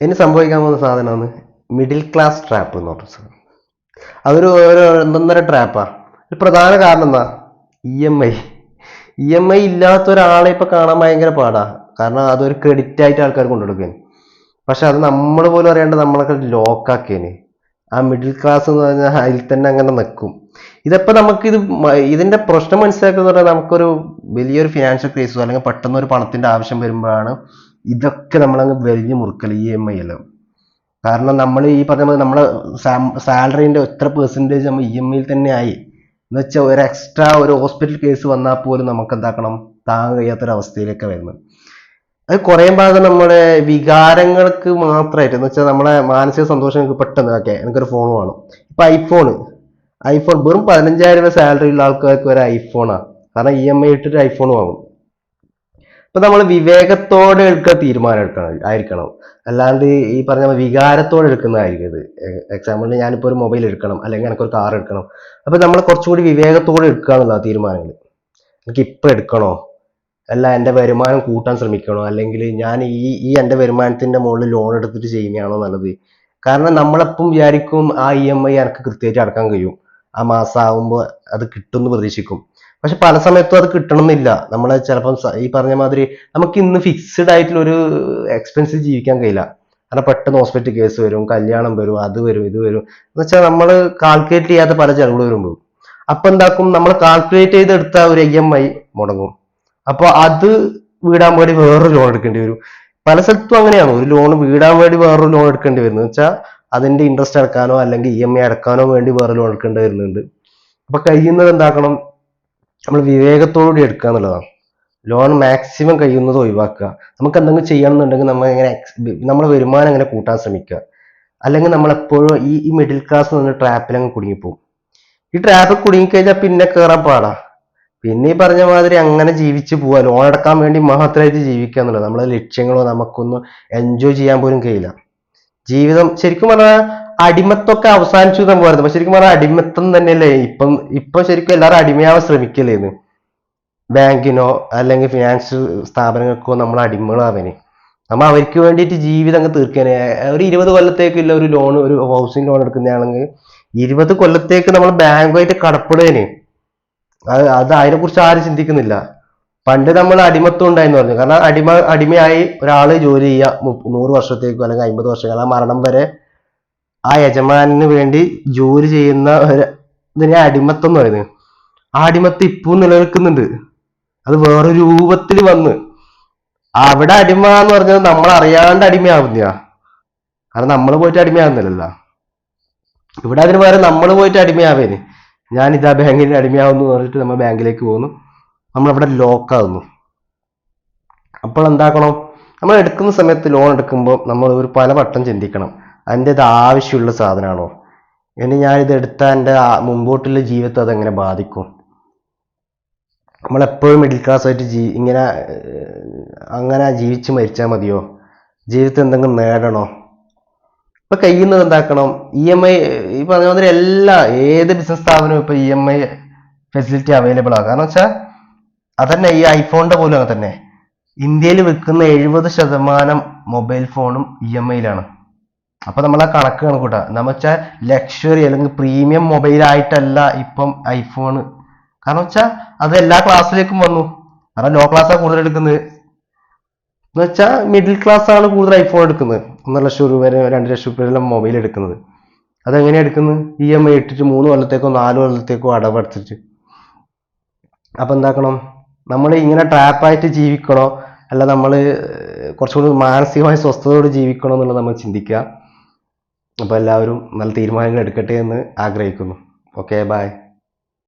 ഇനി സംഭവിക്കാൻ പോകുന്ന സാധനമാണ് മിഡിൽ ക്ലാസ് ട്രാപ്പ് എന്ന് പറഞ്ഞ അതൊരു ഒരു ഒന്നൊന്നര ട്രാപ്പാ ഒരു പ്രധാന കാരണം എന്താ? E M I E M I ഇല്ലാത്ത ഒരാളെ ഇപ്പം കാണാൻ ഭയങ്കര പാടാണ് കാരണം അതൊരു ക്രെഡിറ്റ് ആയിട്ട് ആൾക്കാർ കൊണ്ടുകൊടുക്കാൻ പക്ഷെ അത് നമ്മൾ പോലും അറിയാണ്ട് നമ്മളൊക്കെ ലോക്കാക്കിയേന് ആ മിഡിൽ ക്ലാസ് എന്ന് പറഞ്ഞാൽ അതിൽ തന്നെ അങ്ങനെ നിൽക്കും ഇതിപ്പോൾ നമുക്കിത് ഇതിന്റെ പ്രശ്നം മനസ്സിലാക്കുന്ന പറഞ്ഞാൽ നമുക്കൊരു വലിയൊരു ഫിനാൻഷ്യൽ ക്രൈസോ അല്ലെങ്കിൽ പെട്ടെന്ന് ഒരു പണത്തിന്റെ ആവശ്യം വരുമ്പോഴാണ് ഇതൊക്കെ നമ്മളങ്ങ് വലിഞ്ഞ് മുറുക്കൽ ഇ എം ഐ എല്ലാം കാരണം നമ്മൾ ഈ പറഞ്ഞ പോലെ നമ്മളെ സാലറീന്റെ എത്ര പെർസെന്റേജ് നമ്മൾ ഇ എം ഐയിൽ തന്നെ ആയി. എന്ന് വെച്ചാൽ ഒരു എക്സ്ട്രാ ഒരു ഹോസ്പിറ്റൽ കേസ് വന്നാൽ പോലും നമുക്ക് എന്താക്കണം താങ്ങാൻ കഴിയാത്തൊരവസ്ഥയിലേക്ക് വരുന്നത്. അത് കുറേ ഭാഗം നമ്മുടെ വികാരങ്ങൾക്ക് മാത്രമായിട്ട് എന്ന് വെച്ചാൽ നമ്മളെ മാനസിക സന്തോഷം എനിക്ക് പെട്ടെന്ന് ഓക്കെ എനിക്കൊരു ഫോൺ വേണം. ഇപ്പം ഐഫോൺ ഐഫോൺ വെറും പതിനഞ്ചായിരം രൂപ സാലറി ഉള്ള ആൾക്കാർക്ക് ഒരു ഐഫോണാണ് കാരണം ഇ എം ഐ ഇട്ടിട്ട് ഐഫോൺ വാങ്ങും. അപ്പൊ നമ്മൾ വിവേകത്തോടെ എടുക്കുക തീരുമാനം എടുക്കണം ആയിരിക്കണം. അല്ലാണ്ട് ഈ പറഞ്ഞ വികാരത്തോടെ എടുക്കുന്നതായിരിക്കും ഇത്. എക്സാമ്പിളിന് ഞാനിപ്പോൾ ഒരു മൊബൈൽ എടുക്കണം അല്ലെങ്കിൽ എനിക്കൊരു കാർ എടുക്കണം. അപ്പൊ നമ്മൾ കുറച്ചുകൂടി വിവേകത്തോടെ എടുക്കുക എന്നുള്ള തീരുമാനങ്ങൾ എനിക്ക് ഇപ്പൊ എടുക്കണോ? അല്ല എന്റെ വരുമാനം കൂട്ടാൻ ശ്രമിക്കണോ? അല്ലെങ്കിൽ ഞാൻ ഈ ഈ എന്റെ വരുമാനത്തിന്റെ മുകളിൽ ലോൺ എടുത്തിട്ട് ചെയ്യുന്നതാണോ നല്ലത്? കാരണം നമ്മളെപ്പം വിചാരിക്കും ആ ഇ എം ഐ എനിക്ക് കൃത്യമായിട്ട് അടക്കാൻ കഴിയും. ആ മാസം ആകുമ്പോൾ അത് കിട്ടുമെന്ന് പ്രതീക്ഷിക്കും. പക്ഷെ പല സമയത്തും അത് കിട്ടണമെന്നില്ല. നമ്മൾ ചിലപ്പം ഈ പറഞ്ഞ മാതിരി നമുക്ക് ഇന്ന് ഫിക്സ്ഡ് ആയിട്ടുള്ള ഒരു എക്സ്പെൻസ് ജീവിക്കാൻ കഴിയില്ല. കാരണം പെട്ടെന്ന് ഹോസ്പിറ്റൽ കേസ് വരും കല്യാണം വരും അത് വരും ഇത് വരും. എന്ന് വെച്ചാൽ നമ്മൾ കാൽക്കുലേറ്റ് ചെയ്യാത്ത പല ചെലവുകൾ വരുമ്പോൾ അപ്പൊ എന്താക്കും? നമ്മൾ കാൽക്കുലേറ്റ് ചെയ്തെടുത്ത ഒരു ഇ എം ഐ മുടങ്ങും. അപ്പൊ അത് വീടാൻ വേണ്ടി വേറൊരു ലോൺ എടുക്കേണ്ടി വരും. പല സ്ഥലത്തും അങ്ങനെയാണ്. ഒരു ലോൺ വീടാൻ വേണ്ടി വേറൊരു ലോൺ എടുക്കേണ്ടി വരുന്നത്. വെച്ചാൽ അതിന്റെ ഇൻട്രസ്റ്റ് അടക്കാനോ അല്ലെങ്കിൽ ഇ എം ഐ അടക്കാനോ വേണ്ടി വേറെ ലോൺ എടുക്കേണ്ടി വരുന്നുണ്ട്. അപ്പൊ കഴിയുന്നത് എന്താക്കണം? നമ്മൾ വിവേകത്തോടുകൂടി എടുക്കുക എന്നുള്ളതാണ്. ലോൺ മാക്സിമം കഴിയുന്നത് ഒഴിവാക്കുക. നമുക്ക് എന്തെങ്കിലും ചെയ്യണമെന്നുണ്ടെങ്കിൽ നമ്മൾ ഇങ്ങനെ നമ്മുടെ വരുമാനം ഇങ്ങനെ കൂട്ടാൻ ശ്രമിക്കുക. അല്ലെങ്കിൽ നമ്മൾ എപ്പോഴും ഈ ഈ മിഡിൽ ക്ലാസ് നിന്ന് അങ്ങ് കുടുങ്ങിപ്പോകും ഈ ട്രാപ്പിൽ കുടുങ്ങിക്കഴിഞ്ഞാൽ പിന്നെ കയറാൻ പാടാ. പിന്നെ ഈ പറഞ്ഞ മാതിരി അങ്ങനെ ജീവിച്ച് പോവാ. ലോൺ അടക്കാൻ വേണ്ടി മാത്രമായിട്ട് ജീവിക്കുക എന്നുള്ളത്. നമ്മളെ ലക്ഷ്യങ്ങളോ നമുക്കൊന്നും എൻജോയ് ചെയ്യാൻ പോലും കഴിയില്ല. ജീവിതം ശരിക്കും പറഞ്ഞാൽ അടിമത്തൊക്കെ അവസാനിച്ചു എന്ന് പറയുന്നത് പക്ഷെ ശരിക്കും പറഞ്ഞാൽ അടിമത്തം തന്നെയല്ലേ? ഇപ്പം ഇപ്പൊ ശരിക്കും എല്ലാവരും അടിമയാവാൻ ശ്രമിക്കല്ലേന്ന്? ബാങ്കിനോ അല്ലെങ്കിൽ ഫിനാൻഷ്യൽ സ്ഥാപനങ്ങൾക്കോ നമ്മൾ അടിമകളാവനെ നമ്മൾ അവർക്ക് വേണ്ടിയിട്ട് ജീവിതം അങ്ങ് തീർക്കാനെ ഒരു ഇരുപത് കൊല്ലത്തേക്കില്ല ഒരു ലോൺ ഒരു ഹൗസിംഗ് ലോൺ എടുക്കുന്നതാണെങ്കിൽ ഇരുപത് കൊല്ലത്തേക്ക് നമ്മൾ ബാങ്കുമായിട്ട് കടപ്പെടുകയാണ്. അത് അത് അതിനെ കുറിച്ച് ആരും ചിന്തിക്കുന്നില്ല. പണ്ട് നമ്മൾ അടിമത്വം ഉണ്ടായെന്ന് പറഞ്ഞു. കാരണം അടിമ അടിമയായി ഒരാൾ ജോലി ചെയ്യുക നൂറ് വർഷത്തേക്കോ അല്ലെങ്കിൽ അമ്പത് വർഷത്തേക്കോ ആ മരണം വരെ ആ യജമാനന് വേണ്ടി ജോലി ചെയ്യുന്ന ഒരു ഇതിനെ അടിമത്തം എന്ന് പറയുന്നത്. ആ അടിമത്തം ഇപ്പവും നിലനിൽക്കുന്നുണ്ട്. അത് വേറെ രൂപത്തിൽ വന്ന്. അവിടെ അടിമ എന്ന് പറഞ്ഞത് നമ്മൾ അറിയാണ്ട് അടിമയാവുന്ന കാരണം നമ്മൾ പോയിട്ട് അടിമയാവുന്നില്ലല്ലോ. ഇവിടെ അതിന് പകരം നമ്മൾ പോയിട്ട് അടിമയാവേന്. ഞാൻ ഇതാ ബാങ്കിന് അടിമയാവുന്നു പറഞ്ഞിട്ട് നമ്മൾ ബാങ്കിലേക്ക് പോകുന്നു. നമ്മളവിടെ ലോക്കാവുന്നു. അപ്പോൾ എന്താക്കണം? നമ്മൾ എടുക്കുന്ന സമയത്ത് ലോൺ എടുക്കുമ്പോൾ നമ്മൾ ഒരു പല വട്ടം ചിന്തിക്കണം. അതിന്റെ ഇത് ആവശ്യമുള്ള സാധനമാണോ ഇനി ഞാനിത് എടുത്താൽ എന്റെ മുമ്പോട്ടുള്ള ജീവിതത്തെ അതെങ്ങനെ ബാധിക്കും? നമ്മളെപ്പോഴും മിഡിൽ ക്ലാസ് ആയിട്ട് ജീ ഇങ്ങനെ അങ്ങനെ ജീവിച്ച് മരിച്ചാൽ മതിയോ? ജീവിതത്തിൽ എന്തെങ്കിലും നേടണോ? ഇപ്പം കയ്യിൽ നിന്ന് എന്താക്കണം? ഇ എം ഐ ഈ പറഞ്ഞ എല്ലാ ഏത് ബിസിനസ് സ്ഥാപനവും ഇപ്പോൾ E M I facility available ആണ് കാരണം വെച്ചാൽ അതന്നെ ഈ ഐഫോണിന്റെ പോലും അങ്ങനെ തന്നെ. ഇന്ത്യയിൽ വിൽക്കുന്ന എഴുപത് ശതമാനം മൊബൈൽ ഫോണും ഇ എം ഐയിലാണ് അപ്പൊ നമ്മൾ ആ കണക്ക് കൂട്ടാ. എന്ന് വെച്ചാൽ ലക്ഷറി അല്ലെങ്കിൽ പ്രീമിയം മൊബൈൽ ആയിട്ടല്ല ഇപ്പം ഐഫോൺ കാരണം വെച്ചാൽ അത് എല്ലാ ക്ലാസ്സിലേക്കും വന്നു. കാരണം ലോ ക്ലാസ്സാണ് കൂടുതൽ എടുക്കുന്നത്. എന്ന് വെച്ചാൽ മിഡിൽ ക്ലാസ് ആണ് കൂടുതൽ ഐഫോൺ എടുക്കുന്നത്. ഒന്നര ലക്ഷം രൂപ വരെ രണ്ട് ലക്ഷം രൂപ വരെ മൊബൈൽ എടുക്കുന്നത്. അതെങ്ങനെയാണ് എടുക്കുന്നത്? ഇ എം ഐ ഇട്ടിട്ട് മൂന്ന് കൊല്ലത്തേക്കോ നാല് കൊല്ലത്തേക്കോ അടവെടുത്തിട്ട് അപ്പൊ എന്താക്കണം? നമ്മൾ ഇങ്ങനെ ട്രാപ്പായിട്ട് ജീവിക്കണോ? അല്ല നമ്മൾ കുറച്ചുകൂടി മാനസികമായ സ്വസ്ഥതയോട് ജീവിക്കണോ എന്നുള്ളത് നമ്മൾ ചിന്തിക്കുക. അപ്പോൾ എല്ലാവരും നല്ല തീരുമാനങ്ങൾ എടുക്കട്ടെ എന്ന് ആഗ്രഹിക്കുന്നു. Okay bye